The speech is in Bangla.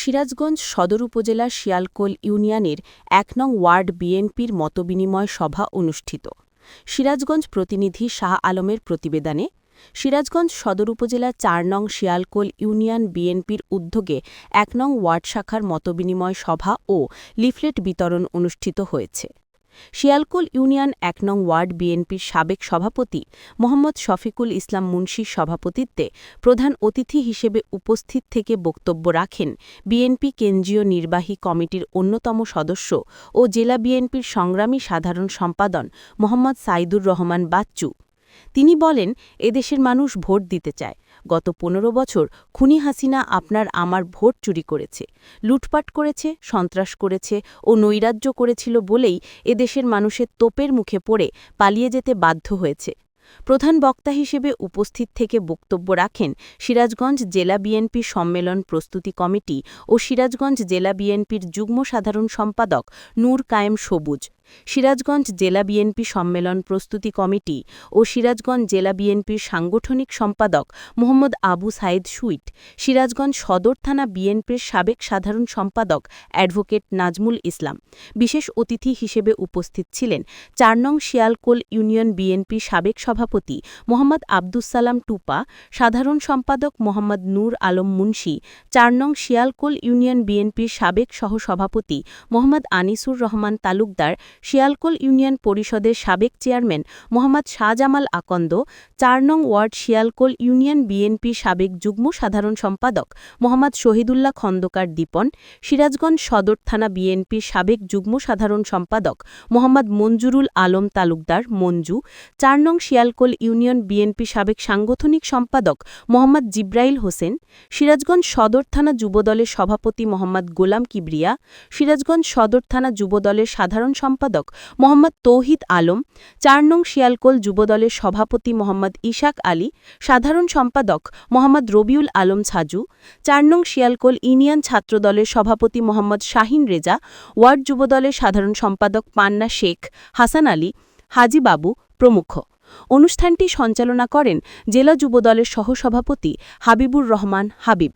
সিরাজগঞ্জ সদর উপজেলার শিয়ালকোল ইউনিয়নের এক নং ওয়ার্ড বিএনপির মতবিনিময় সভা অনুষ্ঠিত। সিরাজগঞ্জ প্রতিনিধি শাহ আলমের প্রতিবেদনে, সিরাজগঞ্জ সদর উপজেলা চার নং শিয়ালকোল ইউনিয়ন বিএনপির উদ্যোগে এক নং ওয়ার্ড শাখার মতবিনিময় সভা ও লিফলেট বিতরণ অনুষ্ঠিত হয়েছে। শিয়ালকোল ইউনিয়ন এক নং ওয়ার্ড বিএনপির সাবেক সভাপতি মোহাম্মদ শফিকুল ইসলাম মুন্সির সভাপতিত্বে প্রধান অতিথি হিসেবে উপস্থিত থেকে বক্তব্য রাখেন বিএনপি কেন্দ্রীয় নির্বাহী কমিটির অন্যতম সদস্য ও জেলা বিএনপির সংগ্রামী সাধারণ সম্পাদন মোহাম্মদ সাইদুর রহমান বাচ্চু। তিনি বলেন, এদেশের মানুষ ভোট দিতে চায়। গত পনেরো বছর খুনি হাসিনা আপনার আমার ভোট চুরি করেছে। লুটপাট করেছে, সন্ত্রাস করেছে ও নৈরাজ্য করেছিল বলেই এদেশের মানুষের তোপের মুখে পড়ে পালিয়ে যেতে বাধ্য হয়েছে। প্রধান বক্তা হিসেবে উপস্থিত থেকে বক্তব্য রাখেন সিরাজগঞ্জ জেলা বিএনপি সম্মেলন প্রস্তুতি কমিটি ও সিরাজগঞ্জ জেলা বিএনপির যুগ্ম সাধারণ সম্পাদক নূর কায়েম সবুজ। সিরাজগঞ্জ জেলা বিএনপি সম্মেলন প্রস্তুতি কমিটি ও সিরাজগঞ্জ জেলা বিএনপির সাংগঠনিক সম্পাদক মোহাম্মদ আবু সাইদ সুইট, সিরাজগঞ্জ সদর থানা বিএনপির সাবেক সাধারণ সম্পাদক অ্যাডভোকেট নাজমুল ইসলাম, বিশেষ অতিথি হিসেবে উপস্থিত ছিলেন চার নং শিয়ালকোল ইউনিয়ন বিএনপির সাবেক সভাপতি মোহাম্মদ আব্দুসালাম টুপা, সাধারণ সম্পাদক মোহাম্মদ নূর আলম মুন্সি, চার নং শিয়ালকোল ইউনিয়ন বিএনপির সাবেক সহসভাপতি মোহাম্মদ আনিসুর রহমান তালুকদার শিয়ালকোল ইউনিয়ন পরিষদের সাবেক চেয়ারম্যান মোহাম্মদ শাহজামাল আকন্দ চার নং ওয়ার্ড শিয়ালকোল ইউনিয়ন বিএনপি সাবেক যুগ্ম সাধারণ সম্পাদক মোহাম্মদ শহীদুল্লাহ খন্দকার দীপন, সিরাজগঞ্জ সদর থানা বিএনপি সাবেক যুগ্ম সাধারণ সম্পাদক মোহাম্মদ মঞ্জুরুল আলম তালুকদার মঞ্জু চার নং শিয়ালকোল ইউনিয়ন বিএনপি সাবেক সাংগঠনিক সম্পাদক মোহাম্মদ জিব্রাইল হোসেন, সিরাজগঞ্জ সদর থানা যুবদলের সভাপতি মোহাম্মদ গোলাম কিবরিয়া, সিরাজগঞ্জ সদর থানা যুবদলের সাধারণ সম্পাদক সম্পাদক মোহাম্মদ তৌহিদ আলম, চার নং শিয়ালকোল যুবদলের সভাপতি মোহাম্মদ ইশাক আলী, সাধারণ সম্পাদক মোহাম্মদ রবিউল আলম ছাজু, চার নং শিয়ালকোল ইউনিয়ন ছাত্রদলের সভাপতি মোহাম্মদ শাহিন রেজা, ওয়ার্ড যুবদলের সাধারণ সম্পাদক পান্না শেখ, হাসান আলী, হাজি বাবু প্রমুখ। অনুষ্ঠানটি সঞ্চালনা করেন জেলা যুবদলের সহসভাপতি হাবিবুর রহমান হাবিব।